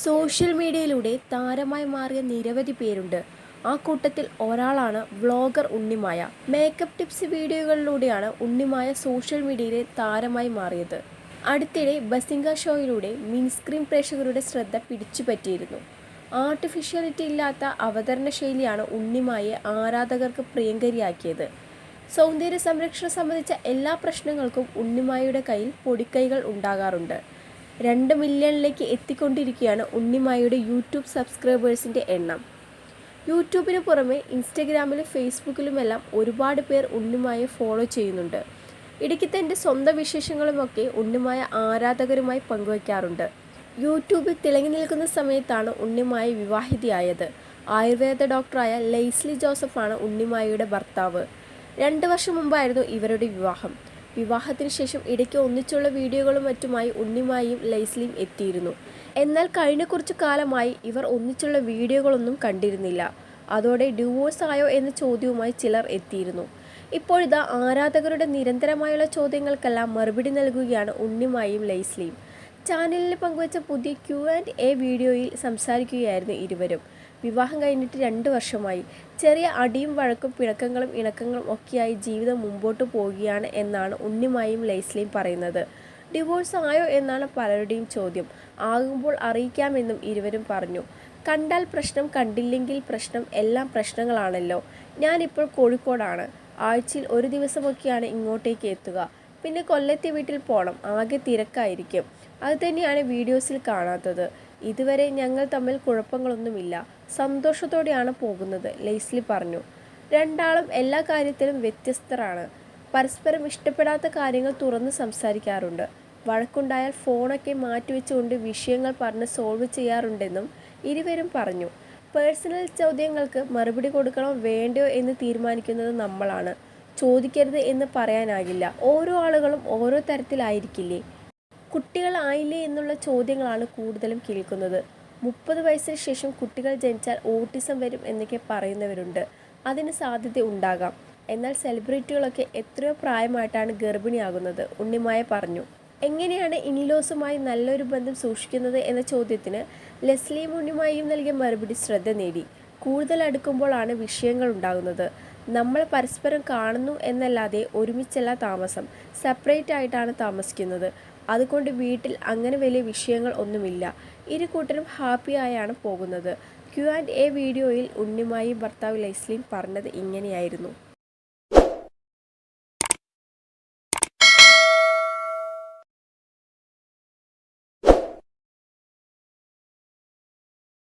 Social മീഡിയയിലൂടെ താരമായി മാറിയ നിരവധി പേരുണ്ട്. ആ കൂട്ടത്തിൽ ഒരാളാണ് വ്ളോഗർ ഉണ്ണിമായ. മേക്കപ്പ് ടിപ്സ് വീഡിയോകളിലൂടെയാണ് ഉണ്ണിമായ സോഷ്യൽ മീഡിയയിലെ താരമായി മാറിയത്. അടുത്തിടെ ബസിംഗ ഷോയിലൂടെ മിൻസ്ക്രീൻ പ്രേക്ഷകരുടെ ശ്രദ്ധ പിടിച്ചുപറ്റിയിരുന്നു. ആർട്ടിഫിഷ്യാലിറ്റി ഇല്ലാത്ത അവതരണ ശൈലിയാണ് ഉണ്ണിമായെ ആരാധകർക്ക് പ്രിയങ്കരിയാക്കിയത്. സൗന്ദര്യ സംരക്ഷണം സംബന്ധിച്ച എല്ലാ പ്രശ്നങ്ങൾക്കും ഉണ്ണിമായയുടെ കയ്യിൽ പൊടിക്കൈകൾ ഉണ്ടാകാറുണ്ട്. രണ്ട് മില്യണിലേക്ക് എത്തിക്കൊണ്ടിരിക്കുകയാണ് ഉണ്ണിമായയുടെ യൂട്യൂബ് സബ്സ്ക്രൈബേഴ്സിന്റെ എണ്ണം. യൂട്യൂബിന് പുറമെ ഇൻസ്റ്റഗ്രാമിലും ഫേസ്ബുക്കിലുമെല്ലാം ഒരുപാട് പേർ ഉണ്ണിമായെ ഫോളോ ചെയ്യുന്നുണ്ട്. ഇടയ്ക്ക് തന്റെ സ്വന്തം വിശേഷങ്ങളുമൊക്കെ ഉണ്ണിമായ ആരാധകരുമായി പങ്കുവയ്ക്കാറുണ്ട് യൂട്യൂബിൽ തിളങ്ങി നിൽക്കുന്ന സമയത്താണ് ഉണ്ണിമായ വിവാഹിതയായത്. ആയുർവേദ ഡോക്ടറായ ലെയ്സ്ലി ജോസഫാണ് ഉണ്ണിമായയുടെ ഭർത്താവ്. രണ്ട് വർഷം മുമ്പായിരുന്നു ഇവരുടെ വിവാഹം. വിവാഹത്തിന് ശേഷം ഇടയ്ക്ക് ഒന്നിച്ചുള്ള വീഡിയോകളും മറ്റുമായി ഉണ്ണിമായും ലൈസ്ലിയും എത്തിയിരുന്നു. എന്നാൽ കഴിഞ്ഞ കുറച്ചു കാലമായി ഇവർ ഒന്നിച്ചുള്ള വീഡിയോകളൊന്നും കണ്ടിരുന്നില്ല. അതോടെ ഡിവോഴ്സ് ആയോ എന്ന ചോദ്യവുമായി ചിലർ എത്തിയിരുന്നു. ഇപ്പോഴിതാ ആരാധകരുടെ നിരന്തരമായുള്ള ചോദ്യങ്ങൾക്കെല്ലാം മറുപടി നൽകുകയാണ് ഉണ്ണിമായും ലൈസ്ലിയും. ചാനലിൽ പങ്കുവച്ച പുതിയ ക്യു ആൻഡ് എ വീഡിയോയിൽ സംസാരിക്കുകയായിരുന്നു ഇരുവരും. വിവാഹം കഴിഞ്ഞിട്ട് രണ്ട് വർഷമായി. ചെറിയ അടിയും വഴക്കും പിണക്കങ്ങളും ഇണക്കങ്ങളും ഒക്കെയായി ജീവിതം മുമ്പോട്ട് പോവുകയാണ് എന്നാണ് ഉണ്ണിമായും ലൈസ്ലിയും പറയുന്നത്. ഡിവോഴ്സ് ആയോ എന്നാണ് പലരുടെയും ചോദ്യം. ആകുമ്പോൾ അറിയിക്കാമെന്നും ഇരുവരും പറഞ്ഞു. കണ്ടാൽ പ്രശ്നം കണ്ടില്ലെങ്കിൽ പ്രശ്നം എല്ലാം പ്രശ്നങ്ങളാണല്ലോ. ഞാനിപ്പോൾ കോഴിക്കോടാണ്. ആഴ്ചയിൽ ഒരു ദിവസമൊക്കെയാണ് ഇങ്ങോട്ടേക്ക് എത്തുക. പിന്നെ കൊല്ലത്തെ വീട്ടിൽ പോകണം ആകെ തിരക്കായിരിക്കും. അത് തന്നെയാണ് വീഡിയോസിൽ കാണാത്തത്. ഇതുവരെ ഞങ്ങൾ തമ്മിൽ കുഴപ്പങ്ങളൊന്നുമില്ല. സന്തോഷത്തോടെയാണ് പോകുന്നത് ലെയ്സ്ലി പറഞ്ഞു. രണ്ടാളും എല്ലാ കാര്യത്തിലും വ്യത്യസ്തരാണ്. പരസ്പരം ഇഷ്ടപ്പെടാത്ത കാര്യങ്ങൾ തുറന്ന് സംസാരിക്കാറുണ്ട്. വഴക്കുണ്ടായാൽ ഫോണൊക്കെ മാറ്റിവെച്ചുകൊണ്ട് വിഷയങ്ങൾ പറഞ്ഞ് സോൾവ് ചെയ്യാറുണ്ടെന്നും ഇരുവരും പറഞ്ഞു. പേഴ്സണൽ ചോദ്യങ്ങൾക്ക് മറുപടി കൊടുക്കണോ വേണ്ടയോ എന്ന് തീരുമാനിക്കുന്നത് നമ്മളാണ്. ചോദിക്കരുത് എന്ന് പറയാനാകില്ല. ഓരോ ആളുകളും ഓരോ തരത്തിലായിരിക്കില്ലേ? കുട്ടികളായില്ലേ എന്നുള്ള ചോദ്യങ്ങളാണ് കൂടുതലും കേൾക്കുന്നത്. മുപ്പത് വയസ്സിന് ശേഷം കുട്ടികൾ ജനിച്ചാൽ ഓട്ടിസം വരും എന്നൊക്കെ പറയുന്നവരുണ്ട്. അതിന് സാധ്യത ഉണ്ടാകാം. എന്നാൽ സെലിബ്രിറ്റികളൊക്കെ എത്രയോ പ്രായമായിട്ടാണ് ഗർഭിണിയാകുന്നത് ഉണ്ണിമായ പറഞ്ഞു. എങ്ങനെയാണ് ഇൻലോസുമായി നല്ലൊരു ബന്ധം സൂക്ഷിക്കുന്നത് എന്ന ചോദ്യത്തിന് ലെസ്ലിയും ഉണ്ണിമായും നൽകിയ മറുപടി ശ്രദ്ധ നേടി. കൂടുതൽ അടുക്കുമ്പോഴാണ് വിഷയങ്ങൾ ഉണ്ടാകുന്നത്. നമ്മൾ പരസ്പരം കാണുന്നു എന്നല്ലാതെ ഒരുമിച്ചല്ല താമസം. സെപ്പറേറ്റ് ആയിട്ടാണ് താമസിക്കുന്നത്. അതുകൊണ്ട് വീട്ടിൽ അങ്ങനെ വലിയ വിഷയങ്ങൾ ഒന്നുമില്ല. ഇരു കൂട്ടരും ഹാപ്പിയായാണ് പോകുന്നത്. ക്യു ആൻഡ് എ വീഡിയോയിൽ ഉണ്ണിമായി ഭർത്താവ് ലൈസ്ലിയും പറഞ്ഞത് ഇങ്ങനെയായിരുന്നു.